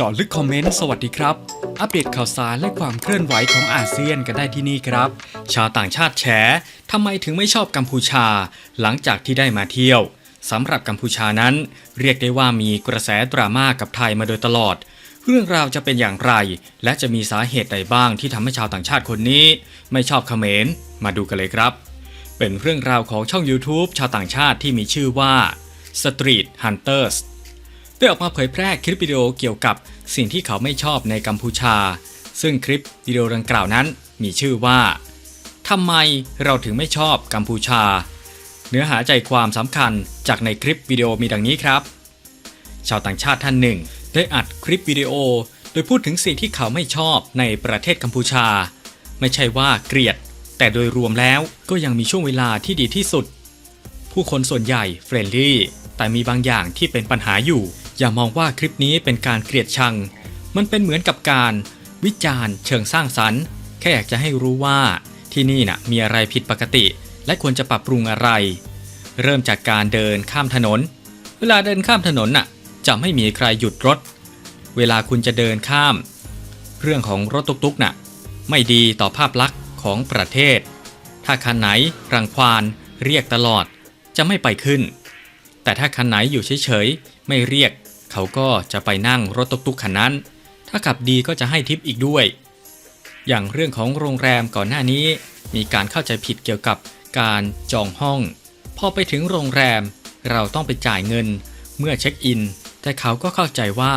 เจาะลึกคอมเมนต์สวัสดีครับ อัปเดตข่าวสารและความเคลื่อนไหวของอาเซียนกันได้ที่นี่ครับ ชาวต่างชาติแฉทำไมถึงไม่ชอบกัมพูชา หลังจากที่ได้มาเที่ยวสำหรับกัมพูชานั้น เรียกได้ว่ามีกระแสดราม่ากับไทยมาโดยตลอด เรื่องราวจะเป็นอย่างไร และจะมีสาเหตุใดบ้างที่ทำให้ชาวต่างชาติคนนี้ ไม่ชอบเขมรมาดูกันเลยครับ เป็นเรื่องราวของช่อง YouTube ชาวต่างชาติที่มีชื่อว่า Street Hunters ได้ออกมาเผยแพร่คลิปวิดีโอเกี่ยวกับสิ่งที่เขาไม่ชอบในกัมพูชา ซึ่งคลิปวิดีโอดังกล่าวนั้นมีชื่อว่าทำไมเราถึงไม่ชอบกัมพูชา เนื้อหาใจความสำคัญจากในคลิปวิดีโอมีดังนี้ครับ ชาวต่างชาติท่านหนึ่ง ได้อัดคลิปวิดีโอ โดยพูดถึงสิ่งที่เขาไม่ชอบในประเทศกัมพูชา ไม่ใช่ว่าเกลียด แต่โดยรวมแล้วก็ยังมีช่วงเวลาที่ดีที่สุด ผู้คนส่วนใหญ่เฟรนลี่แต่มีบางอย่างที่เป็นปัญหาอยู่ อย่ามองว่าคลิปนี้เป็นการเกลียดชัง มันเป็นเหมือนกับการวิจารณ์เชิงสร้างสรรค์ แค่อยากจะให้รู้ว่าที่นี่น่ะมีอะไรผิดปกติ และควรจะปรับปรุงอะไร เริ่มจากการเดินข้ามถนน เวลาเดินข้ามถนนน่ะจะไม่มีใครหยุดรถ เวลาคุณจะเดินข้าม เรื่องของรถตุกๆน่ะไม่ดีต่อภาพลักษณ์ของประเทศ ถ้าคันไหนรังควานเรียกตลอดจะไม่ไปขึ้น แต่ถ้าคันไหนอยู่เฉยๆไม่เรียก เขาก็จะไปนั่งรถตุกๆคันนั้น ถ้าขับดีก็จะให้ทิปอีกด้วย อย่างเรื่องของโรงแรมก่อนหน้านี้ มีการเข้าใจผิดเกี่ยวกับการจองห้อง พอไปถึงโรงแรมเราต้องไปจ่ายเงิน เมื่อเช็คอิน แต่เขาก็เข้าใจว่า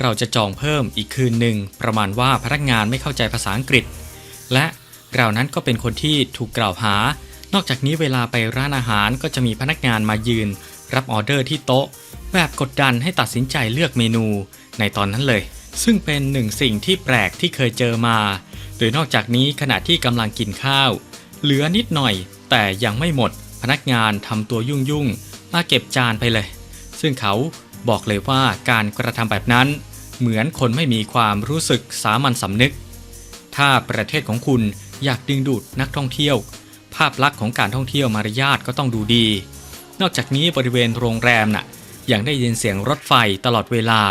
เราจะจองเพิ่มอีกคืนหนึ่งประมาณว่าพนักงานไม่เข้าใจภาษาอังกฤษ และเรานั้นก็เป็นคนที่ถูกกล่าวหา นอกจากนี้เวลาไปร้านอาหารก็จะมีพนักงานมายืน รับออเดอร์ที่โต๊ะ แบบกดดันให้ตัดสินใจเลือกเมนูในตอนนั้นเลย ซึ่งเป็นหนึ่งสิ่งที่แปลกที่เคยเจอมา โดยนอกจากนี้ขณะที่กำลังกินข้าว เหลือนิดหน่อย แต่ยังไม่หมดพนักงานทำตัวยุ่งยุ่งมาเก็บจานไปเลย ซึ่งเขาบอกเลยว่าการกระทำแบบนั้น เหมือนคนไม่มีความรู้สึกสามัญสำนึก ถ้าประเทศของคุณอยากดึงดูดนักท่องเที่ยว ภาพลักษณ์ของการท่องเที่ยวมารยาทก็ต้องดูดี นอกจากนี้บริเวณโรงแรมน่ะ ยังได้ยินเสียงรถไฟตลอดเวลา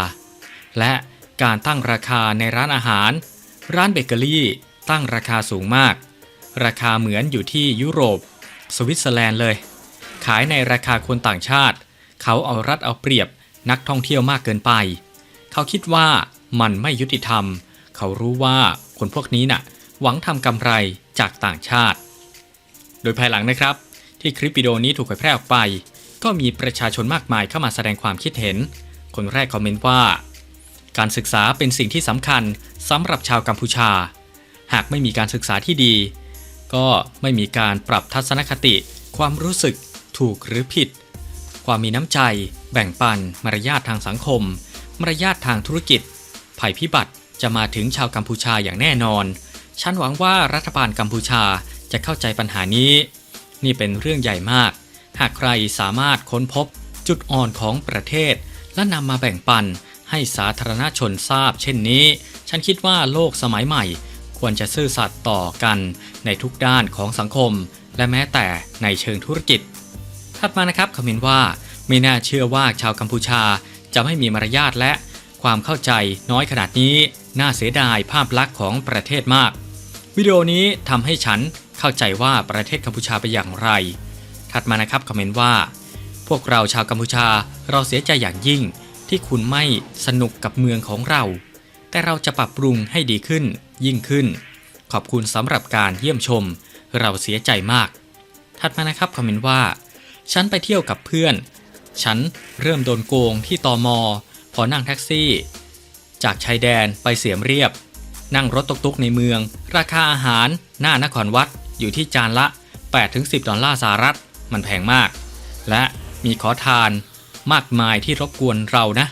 และการตั้งราคาในร้านอาหาร ร้านเบเกอรี่ตั้งราคาสูงมาก ราคาเหมือนอยู่ที่ยุโรป สวิตเซอร์แลนด์เลย ขายในราคาคนต่างชาติ เขาเอารัดเอาเปรียบนักท่องเที่ยวมากเกินไป เขาคิดว่ามันไม่ยุติธรรม เขารู้ว่าคนพวกนี้น่ะ หวังทำกำไรจากต่างชาติ โดยภายหลังนะครับ ที่คลิปวิดีโอนี้ถูกเผยแพร่ออกไป ก็มีประชาชนมากมายเข้ามาแสดงความคิดเห็น คนแรกคอมเมนต์ว่า การศึกษาเป็นสิ่งที่สำคัญสำหรับชาวกัมพูชา หากไม่มีการศึกษาที่ดี ก็ไม่มีการปรับทัศนคติ ความรู้สึกถูกหรือผิด ความมีน้ำใจ แบ่งปัน มารยาททางสังคม มารยาททางธุรกิจ ภัยพิบัติจะมาถึงชาวกัมพูชาอย่างแน่นอน ฉันหวังว่ารัฐบาลกัมพูชาจะเข้าใจปัญหานี้ นี่เป็นเรื่องใหญ่มาก หากใครสามารถค้นพบจุดอ่อนของประเทศ และนำมาแบ่งปันให้สาธารณชนทราบ เช่นนี้ ฉันคิดว่าโลกสมัยใหม่ ควรจะซื่อสัตย์ต่อกันในทุกด้านของสังคม และแม้แต่ในเชิงธุรกิจ ถัดมานะครับคอมเมนต์ว่า ไม่น่าเชื่อว่าชาวกัมพูชาจะไม่มีมารยาทและความเข้าใจน้อยขนาดนี้ น่าเสียดายภาพลักษณ์ของประเทศมาก วิดีโอนี้ทำให้ฉันเข้าใจว่าประเทศกัมพูชาเป็นอย่างไร ถัดมานะครับคอมเมนต์ว่า พวกเราชาวกัมพูชาเราเสียใจอย่างยิ่งที่คุณไม่สนุกกับเมืองของเรา แต่เราจะปรับปรุงให้ดีขึ้นยิ่งขึ้น ขอบคุณสำหรับการเยี่ยมชม เราเสียใจมาก ถัดมานะครับคอมเมนต์ว่า ฉันไปเที่ยวกับเพื่อน ฉันเริ่มโดนโกงที่ตอมอพอนั่งแท็กซี่ จากชายแดนไปเสียมเรียบ นั่งรถตุกๆในเมือง ราคาอาหารหน้านครวัดอยู่ที่จานละ 8-10 ดอลลาร์สหรัฐ มันแพงมาก และมีขอทานมากมายที่รบกวนเรานะ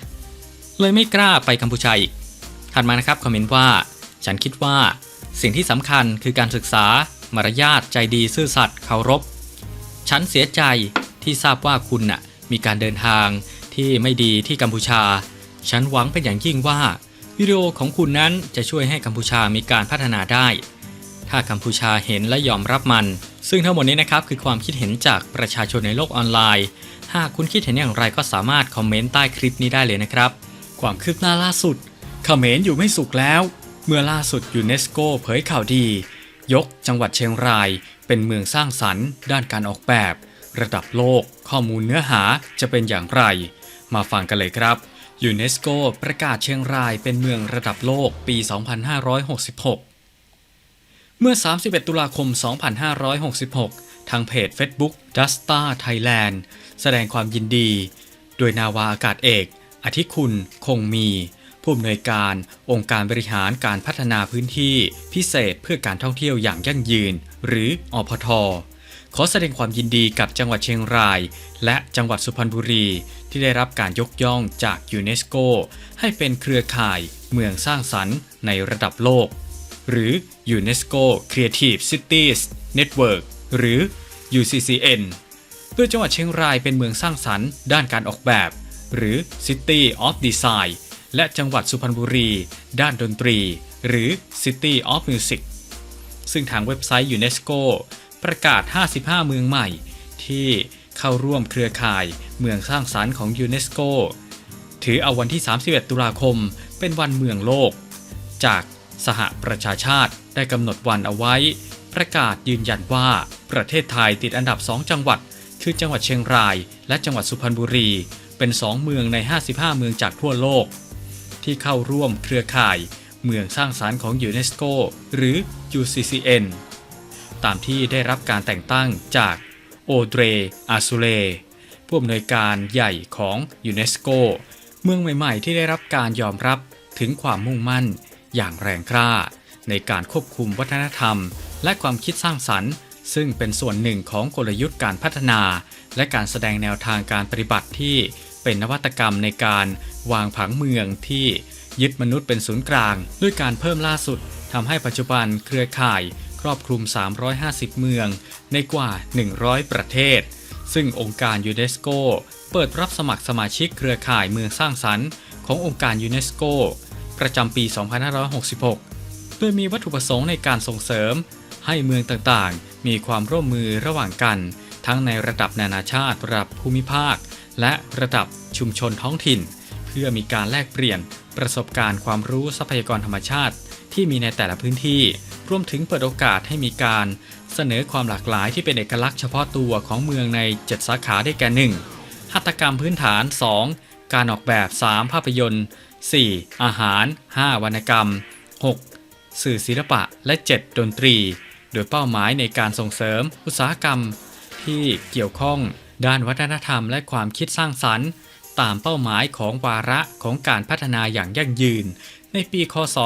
เลยไม่กล้าไปกัมพูชาอีกถัดมานะครับคอมเมนต์ว่า ฉันคิดว่าสิ่งที่สำคัญคือการศึกษามารยาทใจดีซื่อสัตย์เคารพ ฉันเสียใจที่ทราบว่าคุณน่ะมีการเดินทางที่ไม่ดีที่กัมพูชา ฉันหวังเป็นอย่างยิ่งว่าวิดีโอของคุณนั้นจะช่วยให้กัมพูชามีการพัฒนาได้ ถ้ากัมพูชาเห็นและยอมรับมัน ซึ่งทั้งหมดนี้นะครับคือความคิดเห็นจากประชาชนในโลกออนไลน์ หากคุณคิดเห็นอย่างไรก็สามารถคอมเมนต์ใต้คลิปนี้ได้เลยนะครับ ความคืบหน้าล่าสุดเขมรอยู่ไม่สุขแล้ว เมื่อล่าสุดยูเนสโกเผยข่าวดี ยกจังหวัดเชียงราย เป็นเมืองสร้างสรรค์ด้านการออกแบบ ระดับโลก ข้อมูลเนื้อหาจะเป็นอย่างไร มาฟังกันเลยครับยูเนสโกประกาศเชียงรายเป็นเมืองระดับโลกปี 2566 เมื่อ 31 ตุลาคม 2566 ทางเพจ Facebook Dusta Thailand แสดงความยินดี โดยนาวาอากาศเอก อธิคุณคงมี ผู้อำนวยการองค์การบริหารการพัฒนาพื้นที่พิเศษเพื่อการท่องเที่ยวอย่างยั่งยืน หรืออพทขอแสดงความยินดีกับจังหวัดเชียงราย และจังหวัดสุพรรณบุรี ที่ได้รับการยกย่องจากยูเนสโก ให้เป็นเครือข่ายเมืองสร้างสรรค์ในระดับโลก หรือ UNESCO Creative Cities Network หรือ UCCN โดยจังหวัดเชียงรายเป็นเมืองสร้างสรรค์ด้านการออกแบบ หรือ City of Design และจังหวัดสุพรรณบุรี ด้านดนตรี หรือ City of Music ซึ่งทางเว็บไซต์ยูเนสโกประกาศ 55 เมืองใหม่ ที่เข้าร่วมเครือข่ายเมืองสร้างสรรค์ของยูเนสโก ถือเอาวันที่ 31 ตุลาคม เป็นวันเมืองโลก จาก สหประชาชาติได้กำหนดวันเอาไว้ ประกาศยืนยันว่า ประเทศไทยติดอันดับ 2 จังหวัด คือจังหวัดเชียงราย และจังหวัดสุพรรณบุรี เป็น 2 เมืองใน 55 เมืองจากทั่วโลก ที่เข้าร่วมเครือข่าย เมืองสร้างสารรค์ของยูเนสโกหรือ UCCN ตามที่ได้รับการแต่งตั้งจากโอเดรอาซูเลผู้อำนวยการใหญ่ของยูเนสโก เมืองใหม่ ๆ ที่ได้รับการยอมรับถึงความมุ่งมั่น อย่างแรงกล้า ในการควบคุมวัฒนธรรม และความคิดสร้างสรรค์ ซึ่งเป็นส่วนหนึ่งของกลยุทธ์การพัฒนา และการแสดงแนวทางการปฏิบัติที่เป็นนวัตกรรมในการวางผังเมืองที่ยึดมนุษย์เป็นศูนย์กลาง ด้วยการเพิ่มล่าสุดทำให้ปัจจุบันเครือข่ายครอบคลุม 350 เมือง ในกว่า 100 ประเทศ ซึ่งองค์การยูเนสโกเปิดรับสมัครสมาชิกเครือข่ายเมืองสร้างสรรค์ขององค์การยูเนสโก ประจำปี 2566 โดยมีวัตถุประสงค์ในการส่งเสริม ให้เมืองต่างๆ มีความร่วมมือระหว่างกัน ทั้งในระดับนานาชาติระดับภูมิภาค และระดับชุมชนท้องถิ่น เพื่อมีการแลกเปลี่ยนประสบการณ์ความรู้ทรัพยากรธรรมชาติ ที่มีในแต่ละพื้นที่ รวมถึงเปิดโอกาสให้มีการเสนอความหลากหลายที่เป็นเอกลักษณ์เฉพาะตัวของเมืองใน 7 สาขาได้แก่ 1. หัตถกรรมพื้นฐาน 2. การออกแบบ 3. ภาพยนตร์ 4. อาหาร 5. วรรณกรรม 6. สื่อศิลปะ และ 7. ดนตรี โดยเป้าหมายในการส่งเสริม อุตสาหกรรม ที่เกี่ยวข้อง ด้านวัฒนธรรมและความคิดสร้างสรรค์ ตามเป้าหมายของวาระของการพัฒนาอย่างยั่งยืน ในปี คศ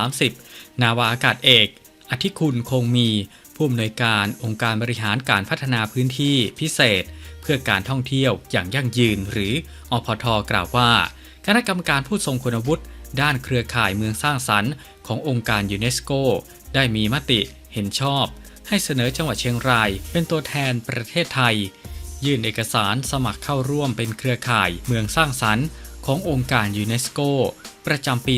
2030 นาวาอากาศเอก อธิคุณคงมีผู้อำนวยการองค์การบริหารการพัฒนาพื้นที่พิเศษ เพื่อการท่องเที่ยวอย่างยั่งยืนหรืออพทกล่าวว่า คณะกรรมการผู้ทรงคุณวุฒิด้านเครือข่ายเมืองสร้างสรรค์ขององค์การยูเนสโก ได้มีมติเห็นชอบ ให้เสนอจังหวัดเชียงราย เป็นตัวแทนประเทศไทย ยื่นเอกสารสมัครเข้าร่วมเป็นเครือข่ายเมืองสร้างสรรค์ขององค์การยูเนสโก ประจำปี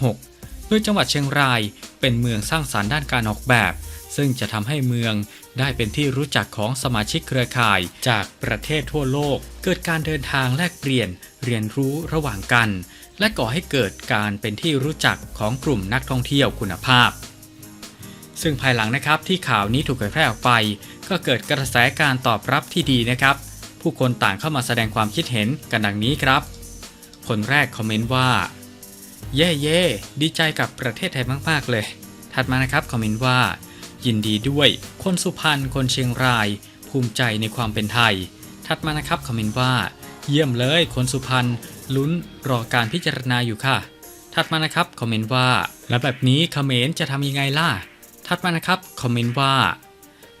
2566 โดยจังหวัดเชียงรายเป็นเมืองสร้างสรรค์ด้านการออกแบบ ซึ่งจะทำให้เมืองได้เป็นที่รู้จักของสมาชิกเครือข่ายจากประเทศทั่วโลก เกิดการเดินทางแลกเปลี่ยนเรียนรู้ระหว่างกัน และก่อให้เกิดการเป็นที่รู้จักของกลุ่มนักท่องเที่ยวคุณภาพ ซึ่งภายหลังนะครับที่ข่าวนี้ถูกเผยแพร่ออกไป ก็เกิดกระแสการตอบรับที่ดีนะครับ ผู้คนต่างเข้ามาแสดงความคิดเห็นกันดังนี้ครับ คนแรกคอมเมนต์ว่าเย่เย่ดีใจกับประเทศไทยมาก ๆ เลย ถัดมานะครับคอมเมนต์ว่า ยินดีด้วย คนสุพรรณคนเชียงราย ภูมิใจในความเป็นไทย ถัดมานะครับคอมเมนต์ว่า เยี่ยมเลยคนสุพรรณลุ้นรอการพิจารณาอยู่ค่ะ ถัดมานะครับคอมเมนต์ว่า แล้วแบบนี้เขมรจะทำยังไงล่ะ ถัดมานะครับคอมเมนต์ว่า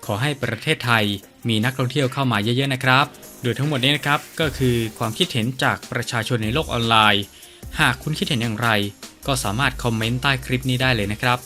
ขอให้ประเทศไทยมีนักท่องเที่ยวเข้ามาเยอะๆนะครับ โดยทั้งหมดนี้นะครับก็คือความคิดเห็นจากประชาชนในโลกออนไลน์ หากคุณคิดเห็นอย่างไร ก็สามารถคอมเมนต์ใต้คลิปนี้ได้เลยนะครับ